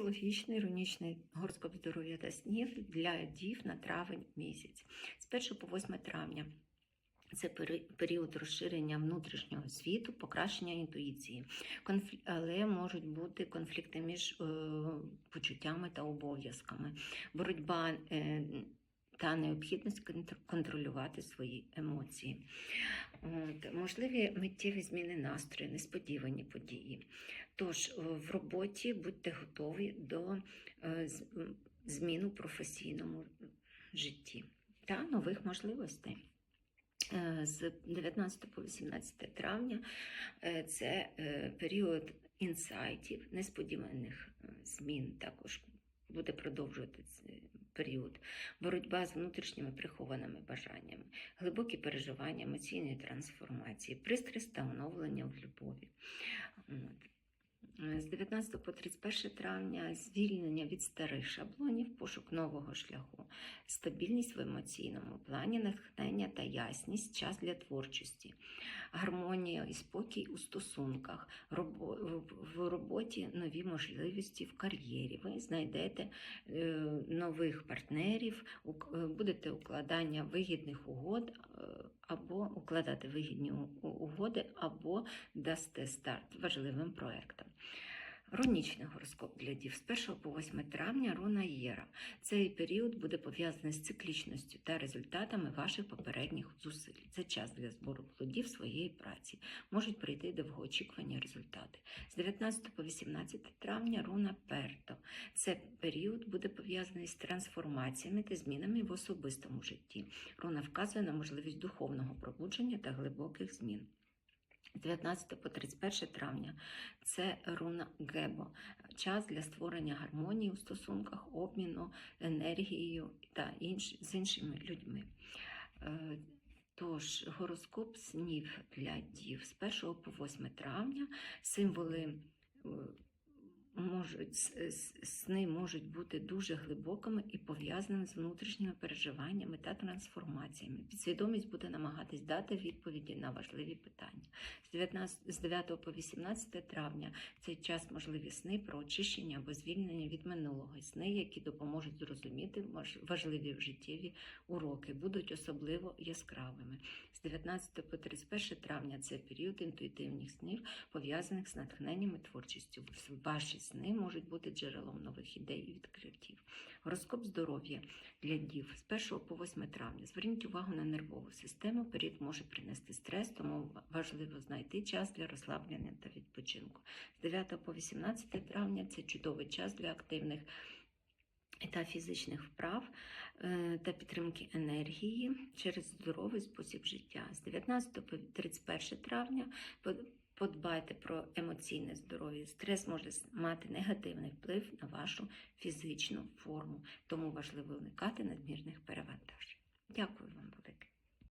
Астрологічний іронічний гороскоп здоров'я та снів для дів на травень місяць. З 1 по 8 травня. Це період розширення внутрішнього світу, покращення інтуїції, але можуть бути конфлікти між е, почуттями та обов'язками, боротьба е, та необхідність контролювати свої емоції. От, можливі миттєві зміни настрою, несподівані події. Тож в роботі будьте готові до е, змін у професійному житті та нових можливостей. Е, З 19 по 18 травня е, це період інсайтів, несподіваних змін також буде продовжувати цей період. Боротьба з внутрішніми прихованими бажаннями, глибокі переживання емоційної трансформації, пристрасть та оновлення в любові. Е, З 19 по 31 травня звільнення від старих шаблонів, пошук нового шляху, стабільність в емоційному плані, натхнення та ясність, час для творчості, гармонія і спокій у стосунках, в- роботі нові можливості в кар'єрі. Ви знайдете е, нових партнерів, е, будете укладання вигідних угод або укладати вигідні угоди, або дасте старт важливим проектам. Рунічний гороскоп для дів з 1 по 8 травня руна Єра. Цей період буде пов'язаний з циклічністю та результатами ваших попередніх зусиль. Це час для збору плодів своєї праці. Можуть прийти довгоочікувані результати. З 19 по 18 травня руна Перто. Це період буде пов'язаний з трансформаціями та змінами в особистому житті. Руна вказує на можливість духовного пробудження та глибоких змін. З 19 по 31 травня. Це руна Гебо, час для створення гармонії у стосунках, обміну енергією та інш, з іншими людьми. Е, Тож, гороскоп снів для дів. З 1 по 8 травня символи е, можуть, сни можуть бути дуже глибокими і пов'язаними з внутрішніми переживаннями та трансформаціями. Підсвідомість буде намагатись дати відповіді на важливі питання. З 19, з 9 по 18 травня цей час можливі сни про очищення або звільнення від минулого, сни, які допоможуть зрозуміти важ- важливі життєві уроки, будуть особливо яскравими. З 19 по 31 травня це період інтуїтивних снів, пов'язаних з натхненням і творчістю. Ваші сни можуть бути джерелом нових ідей і відкриттів. Гороскоп здоров'я для дів з 1 по 8 травня. Зверніть увагу на нервову систему. Період може принести стрес, тому важливо знайти час для розслаблення та відпочинку. З 9 по 18 травня це чудовий час для активних та фізичних вправ е, та підтримки енергії через здоровий спосіб життя. З 19 по 31 травня подбайте про емоційне здоров'я. Стрес може мати негативний вплив на вашу фізичну форму, тому важливо уникати надмірних перевантажень. Дякую вам велике.